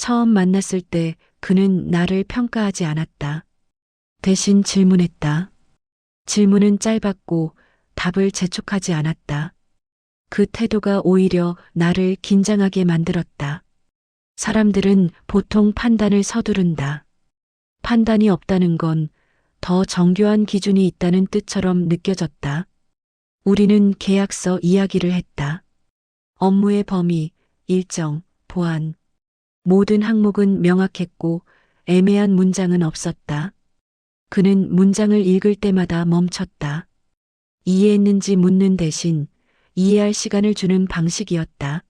처음 만났을 때 그는 나를 평가하지 않았다. 대신 질문했다. 질문은 짧았고 답을 재촉하지 않았다. 그 태도가 오히려 나를 긴장하게 만들었다. 사람들은 보통 판단을 서두른다. 판단이 없다는 건 더 정교한 기준이 있다는 뜻처럼 느껴졌다. 우리는 계약서 이야기를 했다. 업무의 범위, 일정, 보안. 모든 항목은 명확했고 애매한 문장은 없었다. 그는 문장을 읽을 때마다 멈췄다. 이해했는지 묻는 대신 이해할 시간을 주는 방식이었다.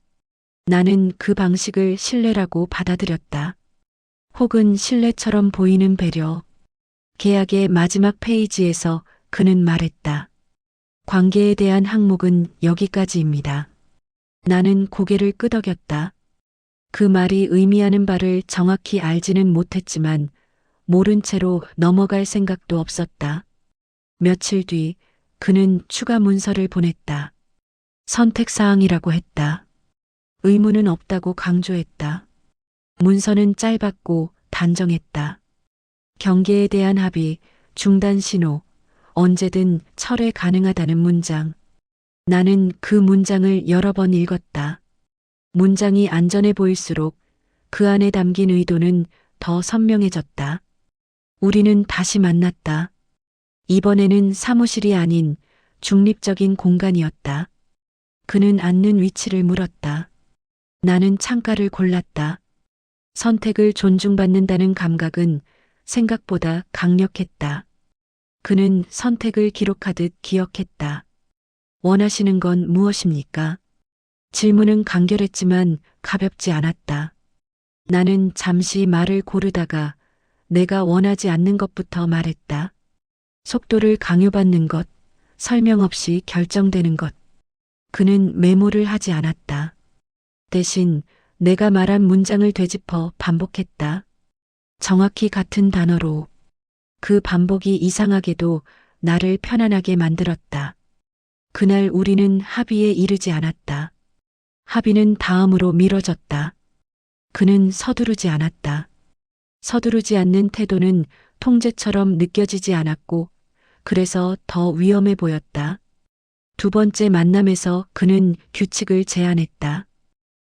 나는 그 방식을 신뢰라고 받아들였다. 혹은 신뢰처럼 보이는 배려. 계약의 마지막 페이지에서 그는 말했다. 관계에 대한 항목은 여기까지입니다. 나는 고개를 끄덕였다. 그 말이 의미하는 바를 정확히 알지는 못했지만 모른 채로 넘어갈 생각도 없었다. 며칠 뒤 그는 추가 문서를 보냈다. 선택사항이라고 했다. 의무는 없다고 강조했다. 문서는 짧았고 단정했다. 경계에 대한 합의, 중단 신호, 언제든 철회 가능하다는 문장. 나는 그 문장을 여러 번 읽었다. 문장이 안전해 보일수록 그 안에 담긴 의도는 더 선명해졌다. 우리는 다시 만났다. 이번에는 사무실이 아닌 중립적인 공간이었다. 그는 앉는 위치를 물었다. 나는 창가를 골랐다. 선택을 존중받는다는 감각은 생각보다 강력했다. 그는 선택을 기록하듯 기억했다. 원하시는 건 무엇입니까? 질문은 간결했지만 가볍지 않았다. 나는 잠시 말을 고르다가 내가 원하지 않는 것부터 말했다. 속도를 강요받는 것, 설명 없이 결정되는 것. 그는 메모를 하지 않았다. 대신 내가 말한 문장을 되짚어 반복했다. 정확히 같은 단어로 그 반복이 이상하게도 나를 편안하게 만들었다. 그날 우리는 합의에 이르지 않았다. 합의는 다음으로 미뤄졌다. 그는 서두르지 않았다. 서두르지 않는 태도는 통제처럼 느껴지지 않았고, 그래서 더 위험해 보였다. 두 번째 만남에서 그는 규칙을 제안했다.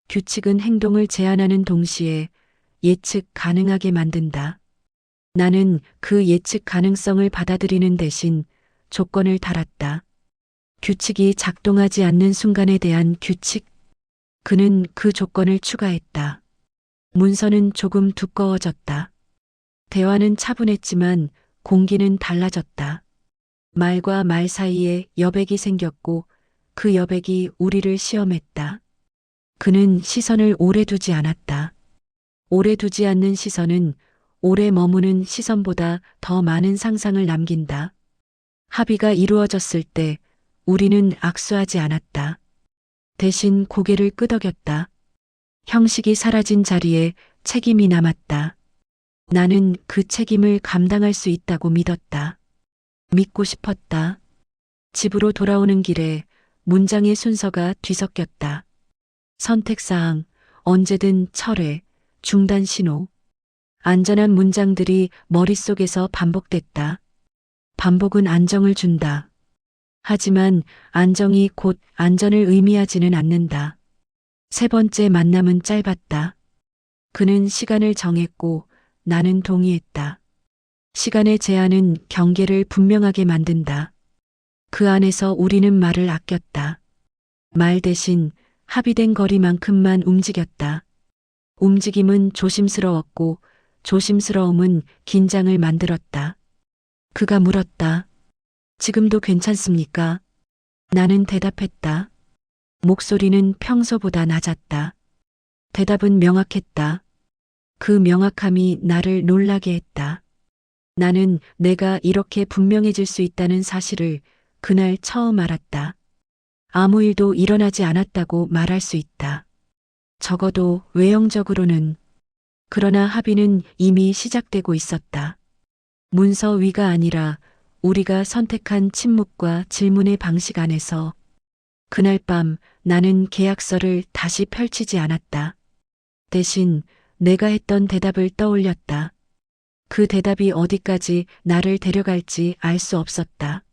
규칙은 행동을 제한하는 동시에 예측 가능하게 만든다. 나는 그 예측 가능성을 받아들이는 대신 조건을 달았다. 규칙이 작동하지 않는 순간에 대한 규칙. 그는 그 조건을 추가했다. 문서는 조금 두꺼워졌다. 대화는 차분했지만 공기는 달라졌다. 말과 말 사이에 여백이 생겼고 그 여백이 우리를 시험했다. 그는 시선을 오래 두지 않았다. 오래 두지 않는 시선은 오래 머무는 시선보다 더 많은 상상을 남긴다. 합의가 이루어졌을 때 우리는 악수하지 않았다. 대신 고개를 끄덕였다. 형식이 사라진 자리에 책임이 남았다. 나는 그 책임을 감당할 수 있다고 믿었다. 믿고 싶었다. 집으로 돌아오는 길에 문장의 순서가 뒤섞였다. 선택사항, 언제든 철회, 중단 신호. 안전한 문장들이 머릿속에서 반복됐다. 반복은 안정을 준다. 하지만 안정이 곧 안전을 의미하지는 않는다. 세 번째 만남은 짧았다. 그는 시간을 정했고 나는 동의했다. 시간의 제한은 경계를 분명하게 만든다. 그 안에서 우리는 말을 아꼈다. 말 대신 합의된 거리만큼만 움직였다. 움직임은 조심스러웠고 조심스러움은 긴장을 만들었다. 그가 물었다. 지금도 괜찮습니까? 나는 대답했다. 목소리는 평소보다 낮았다. 대답은 명확했다. 그 명확함이 나를 놀라게 했다. 나는 내가 이렇게 분명해질 수 있다는 사실을 그날 처음 알았다. 아무 일도 일어나지 않았다고 말할 수 있다. 적어도 외형적으로는. 그러나 합의는 이미 시작되고 있었다. 문서 위가 아니라 우리가 선택한 침묵과 질문의 방식 안에서 그날 밤 나는 계약서를 다시 펼치지 않았다. 대신 내가 했던 대답을 떠올렸다. 그 대답이 어디까지 나를 데려갈지 알 수 없었다.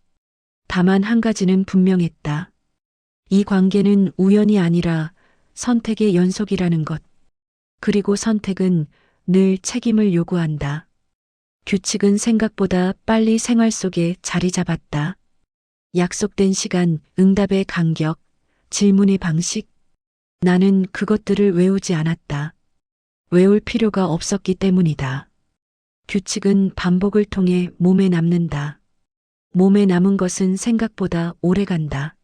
다만 한 가지는 분명했다. 이 관계는 우연이 아니라 선택의 연속이라는 것. 그리고 선택은 늘 책임을 요구한다. 규칙은 생각보다 빨리 생활 속에 자리 잡았다. 약속된 시간, 응답의 간격, 질문의 방식. 나는 그것들을 외우지 않았다. 외울 필요가 없었기 때문이다. 규칙은 반복을 통해 몸에 남는다. 몸에 남은 것은 생각보다 오래 간다.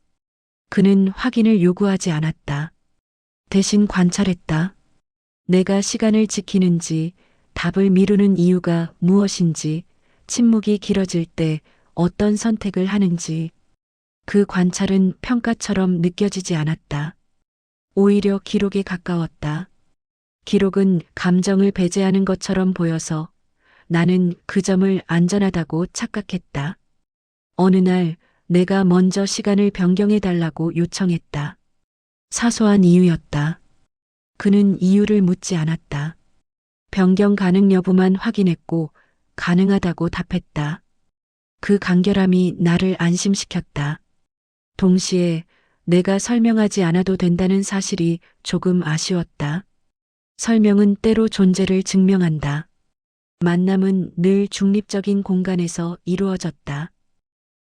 그는 확인을 요구하지 않았다. 대신 관찰했다. 내가 시간을 지키는지, 답을 미루는 이유가 무엇인지, 침묵이 길어질 때 어떤 선택을 하는지. 그 관찰은 평가처럼 느껴지지 않았다. 오히려 기록에 가까웠다. 기록은 감정을 배제하는 것처럼 보여서 나는 그 점을 안전하다고 착각했다. 어느 날 내가 먼저 시간을 변경해 달라고 요청했다. 사소한 이유였다. 그는 이유를 묻지 않았다. 변경 가능 여부만 확인했고 가능하다고 답했다. 그 간결함이 나를 안심시켰다. 동시에 내가 설명하지 않아도 된다는 사실이 조금 아쉬웠다. 설명은 때로 존재를 증명한다. 만남은 늘 중립적인 공간에서 이루어졌다.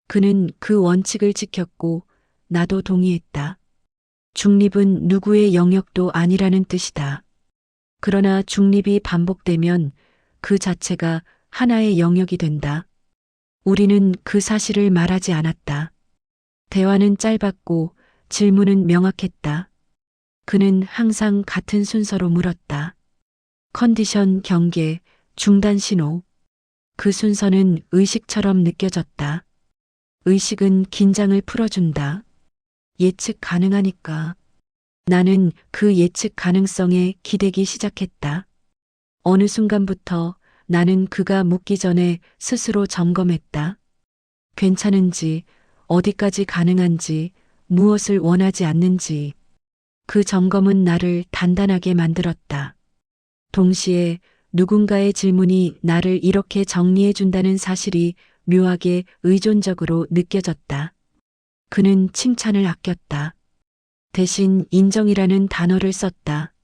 그는 그 원칙을 지켰고 나도 동의했다. 중립은 누구의 영역도 아니라는 뜻이다. 그러나 중립이 반복되면 그 자체가 하나의 영역이 된다. 우리는 그 사실을 말하지 않았다. 대화는 짧았고 질문은 명확했다. 그는 항상 같은 순서로 물었다. 컨디션 경계, 중단 신호. 그 순서는 의식처럼 느껴졌다. 의식은 긴장을 풀어준다. 예측 가능하니까. 나는 그 예측 가능성에 기대기 시작했다. 어느 순간부터 나는 그가 묻기 전에 스스로 점검했다. 괜찮은지, 어디까지 가능한지, 무엇을 원하지 않는지. 그 점검은 나를 단단하게 만들었다. 동시에 누군가의 질문이 나를 이렇게 정리해 준다는 사실이 묘하게 의존적으로 느껴졌다. 그는 칭찬을 아꼈다. 대신 인정이라는 단어를 썼다.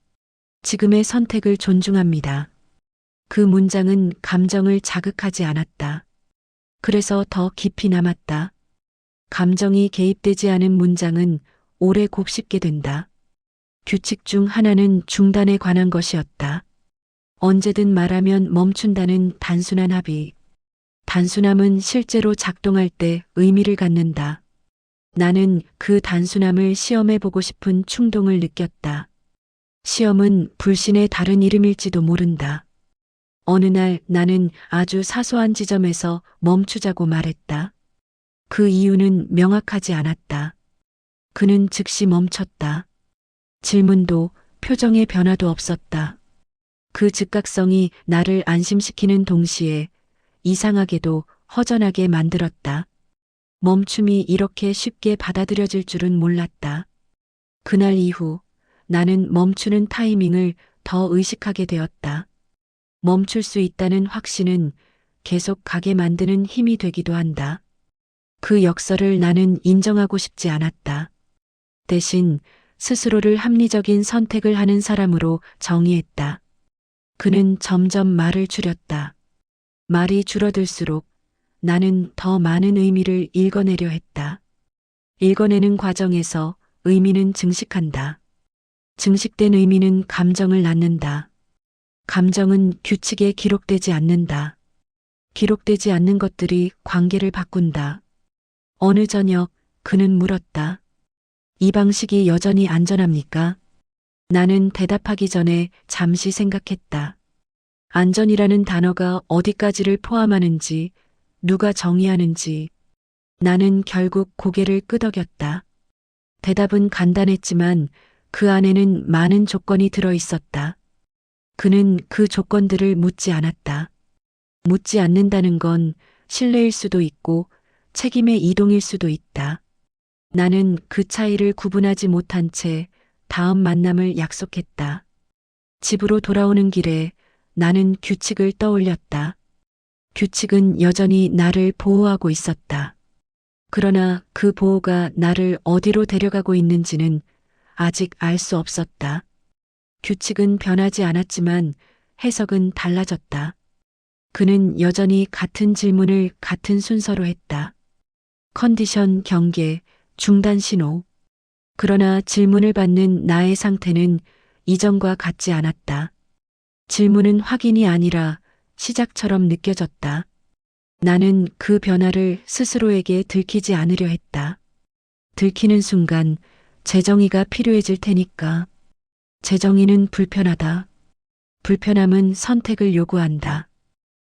지금의 선택을 존중합니다. 그 문장은 감정을 자극하지 않았다. 그래서 더 깊이 남았다. 감정이 개입되지 않은 문장은 오래 곱씹게 된다. 규칙 중 하나는 중단에 관한 것이었다. 언제든 말하면 멈춘다는 단순한 합의. 단순함은 실제로 작동할 때 의미를 갖는다. 나는 그 단순함을 시험해 보고 싶은 충동을 느꼈다. 시험은 불신의 다른 이름일지도 모른다. 어느 날 나는 아주 사소한 지점에서 멈추자고 말했다. 그 이유는 명확하지 않았다. 그는 즉시 멈췄다. 질문도 표정의 변화도 없었다. 그 즉각성이 나를 안심시키는 동시에 이상하게도 허전하게 만들었다. 멈춤이 이렇게 쉽게 받아들여질 줄은 몰랐다. 그날 이후 나는 멈추는 타이밍을 더 의식하게 되었다. 멈출 수 있다는 확신은 계속 가게 만드는 힘이 되기도 한다. 그 역설을 나는 인정하고 싶지 않았다. 대신 스스로를 합리적인 선택을 하는 사람으로 정의했다. 그는 점점 말을 줄였다. 말이 줄어들수록 나는 더 많은 의미를 읽어내려 했다. 읽어내는 과정에서 의미는 증식한다. 증식된 의미는 감정을 낳는다. 감정은 규칙에 기록되지 않는다. 기록되지 않는 것들이 관계를 바꾼다. 어느 저녁 그는 물었다. 이 방식이 여전히 안전합니까? 나는 대답하기 전에 잠시 생각했다. 안전이라는 단어가 어디까지를 포함하는지, 누가 정의하는지. 나는 결국 고개를 끄덕였다. 대답은 간단했지만 그 안에는 많은 조건이 들어 있었다. 그는 그 조건들을 묻지 않았다. 묻지 않는다는 건 신뢰일 수도 있고 책임의 이동일 수도 있다. 나는 그 차이를 구분하지 못한 채 다음 만남을 약속했다. 집으로 돌아오는 길에 나는 규칙을 떠올렸다. 규칙은 여전히 나를 보호하고 있었다. 그러나 그 보호가 나를 어디로 데려가고 있는지는 아직 알 수 없었다. 규칙은 변하지 않았지만 해석은 달라졌다. 그는 여전히 같은 질문을 같은 순서로 했다. 컨디션 경계, 중단 신호. 그러나 질문을 받는 나의 상태는 이전과 같지 않았다. 질문은 확인이 아니라 시작처럼 느껴졌다. 나는 그 변화를 스스로에게 들키지 않으려 했다. 들키는 순간 재정의가 필요해질 테니까. 재정의는 불편하다. 불편함은 선택을 요구한다.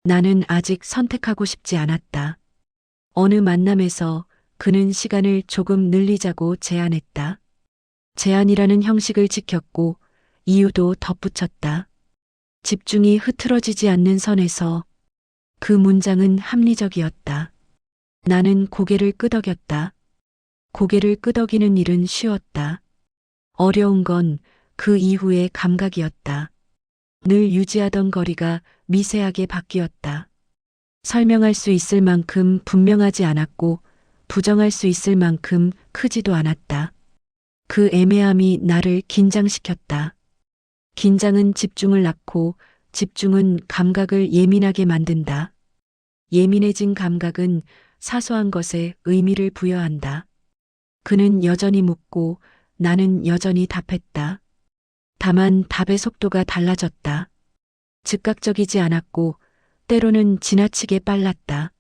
나는 아직 선택하고 싶지 않았다. 어느 만남에서 그는 시간을 조금 늘리자고 제안했다. 제안이라는 형식을 지켰고 이유도 덧붙였다. 집중이 흐트러지지 않는 선에서 그 문장은 합리적이었다. 나는 고개를 끄덕였다. 고개를 끄덕이는 일은 쉬웠다. 어려운 건 그 이후의 감각이었다. 늘 유지하던 거리가 미세하게 바뀌었다. 설명할 수 있을 만큼 분명하지 않았고 부정할 수 있을 만큼 크지도 않았다. 그 애매함이 나를 긴장시켰다. 긴장은 집중을 낳고 집중은 감각을 예민하게 만든다. 예민해진 감각은 사소한 것에 의미를 부여한다. 그는 여전히 묻고 나는 여전히 답했다. 다만 답의 속도가 달라졌다. 즉각적이지 않았고 때로는 지나치게 빨랐다.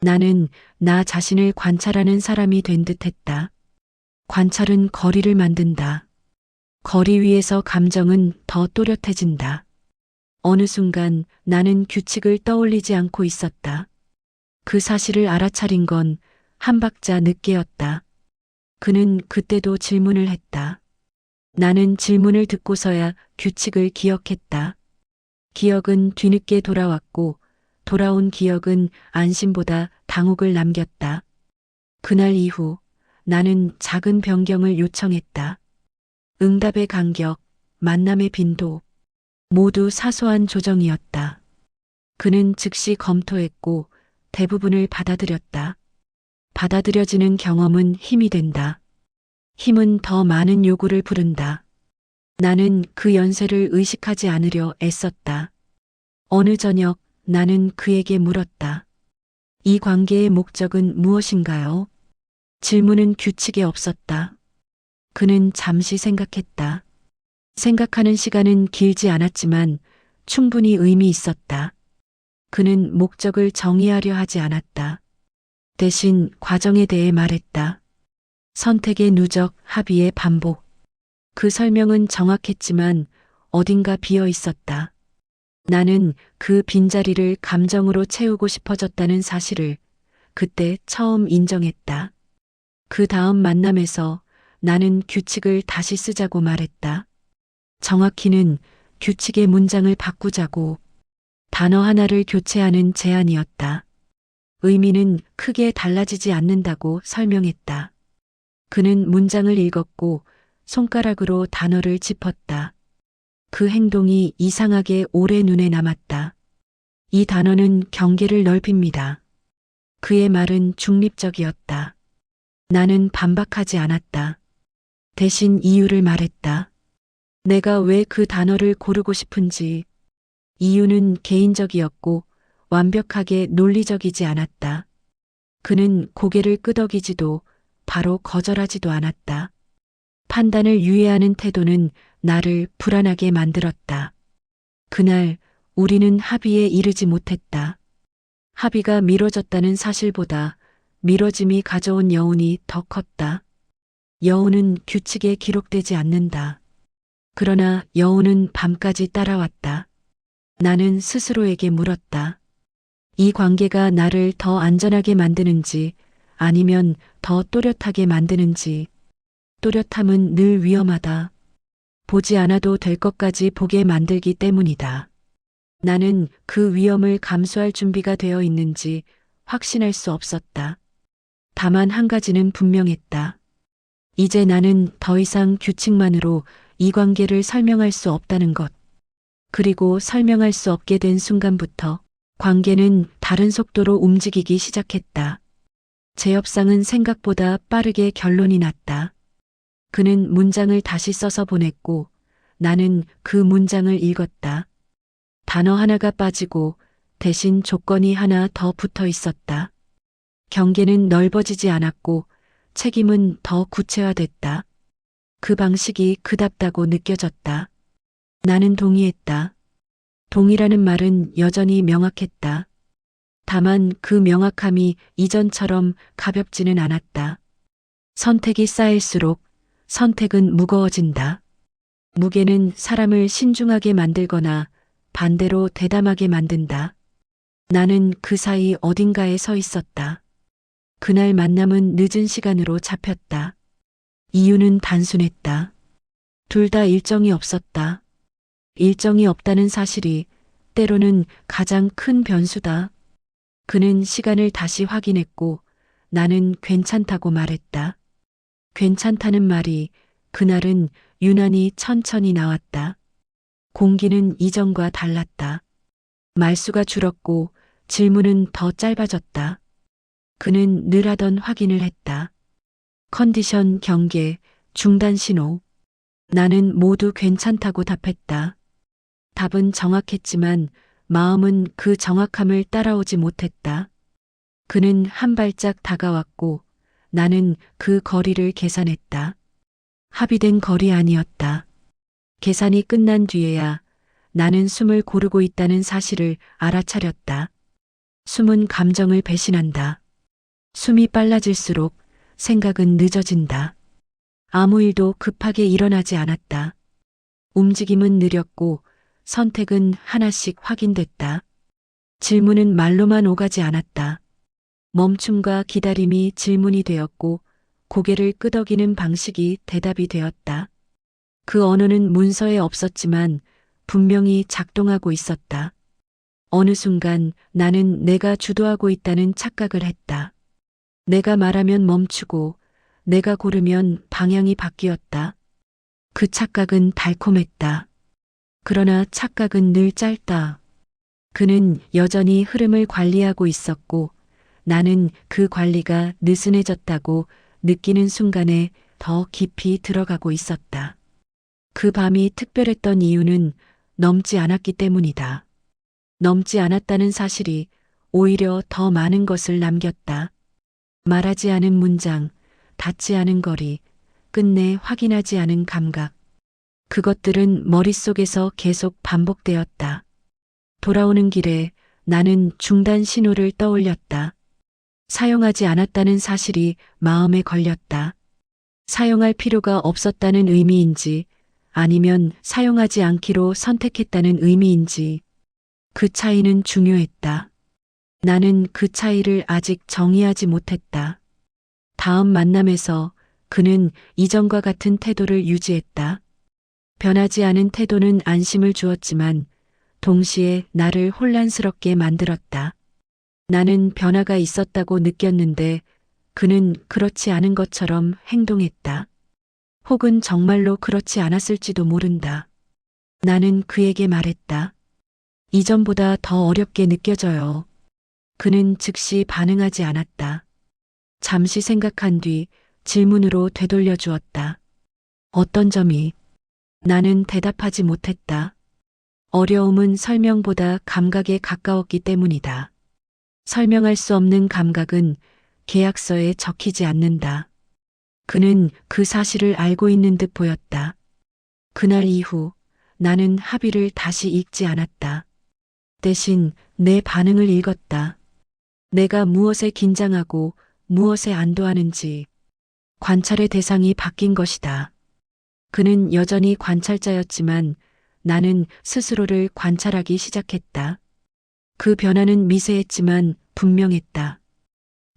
나는 나 자신을 관찰하는 사람이 된 듯 했다. 관찰은 거리를 만든다. 거리 위에서 감정은 더 또렷해진다. 어느 순간 나는 규칙을 떠올리지 않고 있었다. 그 사실을 알아차린 건 한 박자 늦게였다. 그는 그때도 질문을 했다. 나는 질문을 듣고서야 규칙을 기억했다. 기억은 뒤늦게 돌아왔고 돌아온 기억은 안심보다 당혹을 남겼다. 그날 이후 나는 작은 변경을 요청했다. 응답의 간격, 만남의 빈도, 모두 사소한 조정이었다. 그는 즉시 검토했고 대부분을 받아들였다. 받아들여지는 경험은 힘이 된다. 힘은 더 많은 요구를 부른다. 나는 그 연세를 의식하지 않으려 애썼다. 어느 저녁 나는 그에게 물었다. 이 관계의 목적은 무엇인가요? 질문은 규칙에 없었다. 그는 잠시 생각했다. 생각하는 시간은 길지 않았지만 충분히 의미 있었다. 그는 목적을 정의하려 하지 않았다. 대신 과정에 대해 말했다. 선택의 누적, 합의의 반복. 그 설명은 정확했지만 어딘가 비어 있었다. 나는 그 빈자리를 감정으로 채우고 싶어졌다는 사실을 그때 처음 인정했다. 그 다음 만남에서 나는 규칙을 다시 쓰자고 말했다. 정확히는 규칙의 문장을 바꾸자고 단어 하나를 교체하는 제안이었다. 의미는 크게 달라지지 않는다고 설명했다. 그는 문장을 읽었고 손가락으로 단어를 짚었다. 그 행동이 이상하게 오래 눈에 남았다. 이 단어는 경계를 넓힙니다. 그의 말은 중립적이었다. 나는 반박하지 않았다. 대신 이유를 말했다. 내가 왜 그 단어를 고르고 싶은지. 이유는 개인적이었고 완벽하게 논리적이지 않았다. 그는 고개를 끄덕이지도 바로 거절하지도 않았다. 판단을 유예하는 태도는 나를 불안하게 만들었다. 그날 우리는 합의에 이르지 못했다. 합의가 미뤄졌다는 사실보다 미뤄짐이 가져온 여운이 더 컸다. 여운은 규칙에 기록되지 않는다. 그러나 여운은 밤까지 따라왔다. 나는 스스로에게 물었다. 이 관계가 나를 더 안전하게 만드는지 아니면 더 또렷하게 만드는지. 또렷함은 늘 위험하다. 보지 않아도 될 것까지 보게 만들기 때문이다. 나는 그 위험을 감수할 준비가 되어 있는지 확신할 수 없었다. 다만 한 가지는 분명했다. 이제 나는 더 이상 규칙만으로 이 관계를 설명할 수 없다는 것. 그리고 설명할 수 없게 된 순간부터 관계는 다른 속도로 움직이기 시작했다. 제 협상은 생각보다 빠르게 결론이 났다. 그는 문장을 다시 써서 보냈고 나는 그 문장을 읽었다. 단어 하나가 빠지고 대신 조건이 하나 더 붙어 있었다. 경계는 넓어지지 않았고 책임은 더 구체화됐다. 그 방식이 그답다고 느껴졌다. 나는 동의했다. 동의라는 말은 여전히 명확했다. 다만 그 명확함이 이전처럼 가볍지는 않았다. 선택이 쌓일수록 선택은 무거워진다. 무게는 사람을 신중하게 만들거나 반대로 대담하게 만든다. 나는 그 사이 어딘가에 서 있었다. 그날 만남은 늦은 시간으로 잡혔다. 이유는 단순했다. 둘 다 일정이 없었다. 일정이 없다는 사실이 때로는 가장 큰 변수다. 그는 시간을 다시 확인했고 나는 괜찮다고 말했다. 괜찮다는 말이 그날은 유난히 천천히 나왔다. 공기는 이전과 달랐다. 말수가 줄었고 질문은 더 짧아졌다. 그는 늘 하던 확인을 했다. 컨디션 경계, 중단 신호. 나는 모두 괜찮다고 답했다. 답은 정확했지만 마음은 그 정확함을 따라오지 못했다. 그는 한 발짝 다가왔고 나는 그 거리를 계산했다. 합의된 거리 아니었다. 계산이 끝난 뒤에야 나는 숨을 고르고 있다는 사실을 알아차렸다. 숨은 감정을 배신한다. 숨이 빨라질수록 생각은 늦어진다. 아무 일도 급하게 일어나지 않았다. 움직임은 느렸고 선택은 하나씩 확인됐다. 질문은 말로만 오가지 않았다. 멈춤과 기다림이 질문이 되었고 고개를 끄덕이는 방식이 대답이 되었다. 그 언어는 문서에 없었지만 분명히 작동하고 있었다. 어느 순간 나는 내가 주도하고 있다는 착각을 했다. 내가 말하면 멈추고 내가 고르면 방향이 바뀌었다. 그 착각은 달콤했다. 그러나 착각은 늘 짧다. 그는 여전히 흐름을 관리하고 있었고 나는 그 관리가 느슨해졌다고 느끼는 순간에 더 깊이 들어가고 있었다. 그 밤이 특별했던 이유는 넘지 않았기 때문이다. 넘지 않았다는 사실이 오히려 더 많은 것을 남겼다. 말하지 않은 문장, 닿지 않은 거리, 끝내 확인하지 않은 감각. 그것들은 머릿속에서 계속 반복되었다. 돌아오는 길에 나는 중단 신호를 떠올렸다. 사용하지 않았다는 사실이 마음에 걸렸다. 사용할 필요가 없었다는 의미인지 아니면 사용하지 않기로 선택했다는 의미인지 그 차이는 중요했다. 나는 그 차이를 아직 정의하지 못했다. 다음 만남에서 그는 이전과 같은 태도를 유지했다. 변하지 않은 태도는 안심을 주었지만 동시에 나를 혼란스럽게 만들었다. 나는 변화가 있었다고 느꼈는데 그는 그렇지 않은 것처럼 행동했다. 혹은 정말로 그렇지 않았을지도 모른다. 나는 그에게 말했다. 이전보다 더 어렵게 느껴져요. 그는 즉시 반응하지 않았다. 잠시 생각한 뒤 질문으로 되돌려 주었다. 어떤 점이 나는 대답하지 못했다. 어려움은 설명보다 감각에 가까웠기 때문이다. 설명할 수 없는 감각은 계약서에 적히지 않는다. 그는 그 사실을 알고 있는 듯 보였다. 그날 이후 나는 합의를 다시 읽지 않았다. 대신 내 반응을 읽었다. 내가 무엇에 긴장하고 무엇에 안도하는지 관찰의 대상이 바뀐 것이다. 그는 여전히 관찰자였지만 나는 스스로를 관찰하기 시작했다. 그 변화는 미세했지만 분명했다.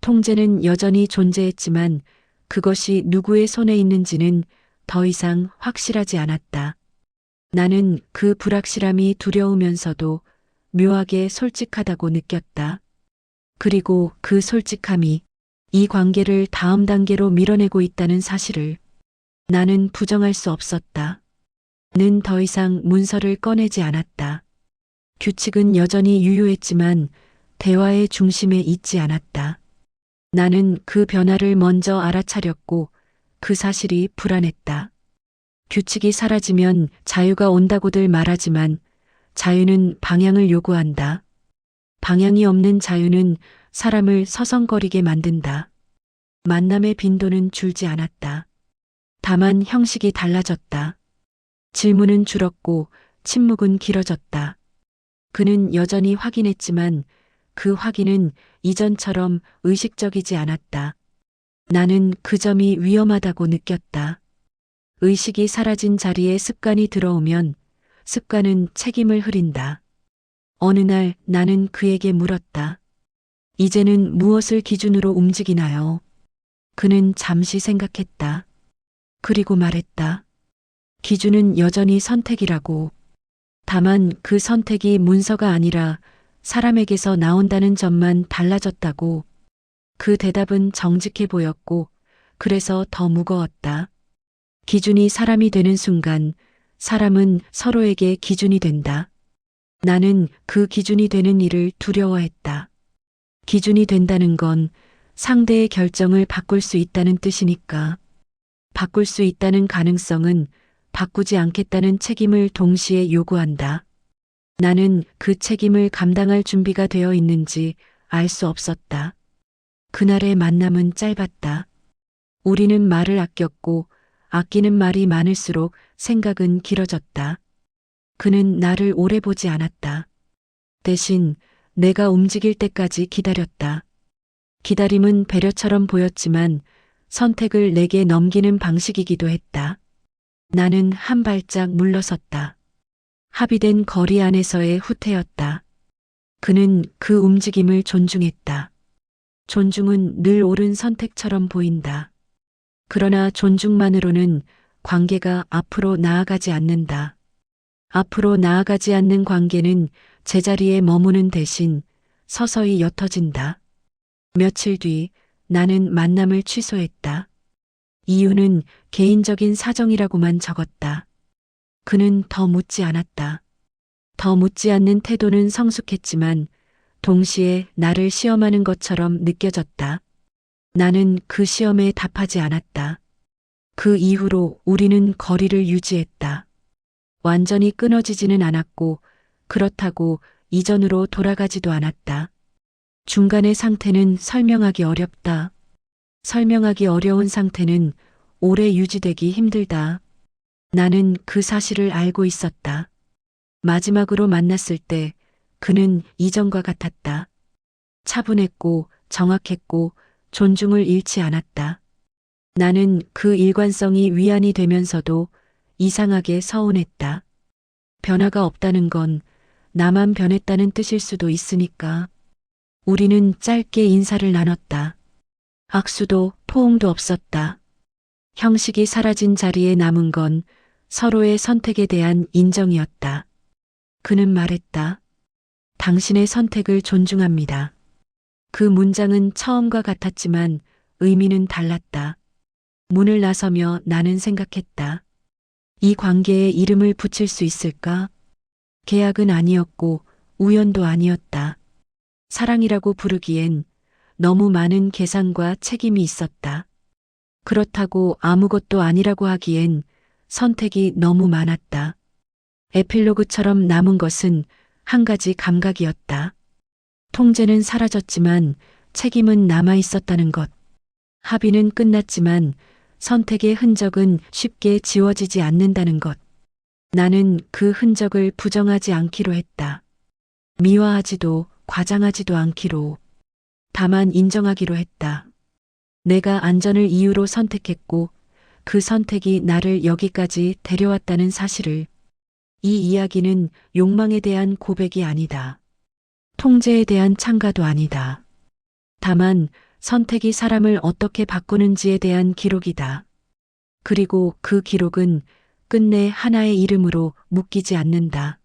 통제는 여전히 존재했지만 그것이 누구의 손에 있는지는 더 이상 확실하지 않았다. 나는 그 불확실함이 두려우면서도 묘하게 솔직하다고 느꼈다. 그리고 그 솔직함이 이 관계를 다음 단계로 밀어내고 있다는 사실을 나는 부정할 수 없었다. 는 더 이상 문서를 꺼내지 않았다. 규칙은 여전히 유효했지만 대화의 중심에 있지 않았다. 나는 그 변화를 먼저 알아차렸고 그 사실이 불안했다. 규칙이 사라지면 자유가 온다고들 말하지만 자유는 방향을 요구한다. 방향이 없는 자유는 사람을 서성거리게 만든다. 만남의 빈도는 줄지 않았다. 다만 형식이 달라졌다. 질문은 줄었고 침묵은 길어졌다. 그는 여전히 확인했지만 그 확인은 이전처럼 의식적이지 않았다. 나는 그 점이 위험하다고 느꼈다. 의식이 사라진 자리에 습관이 들어오면 습관은 책임을 흐린다. 어느 날 나는 그에게 물었다. 이제는 무엇을 기준으로 움직이나요? 그는 잠시 생각했다. 그리고 말했다. 기준은 여전히 선택이라고. 다만 그 선택이 문서가 아니라 사람에게서 나온다는 점만 달라졌다고. 그 대답은 정직해 보였고, 그래서 더 무거웠다. 기준이 사람이 되는 순간, 사람은 서로에게 기준이 된다. 나는 그 기준이 되는 일을 두려워했다. 기준이 된다는 건 상대의 결정을 바꿀 수 있다는 뜻이니까. 바꿀 수 있다는 가능성은 바꾸지 않겠다는 책임을 동시에 요구한다. 나는 그 책임을 감당할 준비가 되어 있는지 알 수 없었다. 그날의 만남은 짧았다. 우리는 말을 아꼈고 아끼는 말이 많을수록 생각은 길어졌다. 그는 나를 오래 보지 않았다. 대신 내가 움직일 때까지 기다렸다. 기다림은 배려처럼 보였지만 선택을 내게 넘기는 방식이기도 했다. 나는 한 발짝 물러섰다. 합의된 거리 안에서의 후퇴였다. 그는 그 움직임을 존중했다. 존중은 늘 옳은 선택처럼 보인다. 그러나 존중만으로는 관계가 앞으로 나아가지 않는다. 앞으로 나아가지 않는 관계는 제자리에 머무는 대신 서서히 옅어진다. 며칠 뒤 나는 만남을 취소했다. 이유는 개인적인 사정이라고만 적었다. 그는 더 묻지 않았다. 더 묻지 않는 태도는 성숙했지만 동시에 나를 시험하는 것처럼 느껴졌다. 나는 그 시험에 답하지 않았다. 그 이후로 우리는 거리를 유지했다. 완전히 끊어지지는 않았고 그렇다고 이전으로 돌아가지도 않았다. 중간의 상태는 설명하기 어렵다. 설명하기 어려운 상태는 오래 유지되기 힘들다. 나는 그 사실을 알고 있었다. 마지막으로 만났을 때 그는 이전과 같았다. 차분했고 정확했고 존중을 잃지 않았다. 나는 그 일관성이 위안이 되면서도 이상하게 서운했다. 변화가 없다는 건 나만 변했다는 뜻일 수도 있으니까. 우리는 짧게 인사를 나눴다. 악수도 포옹도 없었다. 형식이 사라진 자리에 남은 건 서로의 선택에 대한 인정이었다. 그는 말했다. 당신의 선택을 존중합니다. 그 문장은 처음과 같았지만 의미는 달랐다. 문을 나서며 나는 생각했다. 이 관계에 이름을 붙일 수 있을까? 계약은 아니었고 우연도 아니었다. 사랑이라고 부르기엔 너무 많은 계산과 책임이 있었다. 그렇다고 아무것도 아니라고 하기엔 선택이 너무 많았다. 에필로그처럼 남은 것은 한 가지 감각이었다. 통제는 사라졌지만 책임은 남아 있었다는 것. 합의는 끝났지만 선택의 흔적은 쉽게 지워지지 않는다는 것. 나는 그 흔적을 부정하지 않기로 했다. 미화하지도 과장하지도 않기로. 다만 인정하기로 했다. 내가 안전을 이유로 선택했고 그 선택이 나를 여기까지 데려왔다는 사실을. 이 이야기는 욕망에 대한 고백이 아니다. 통제에 대한 창가도 아니다. 다만 선택이 사람을 어떻게 바꾸는지에 대한 기록이다. 그리고 그 기록은 끝내 하나의 이름으로 묶이지 않는다.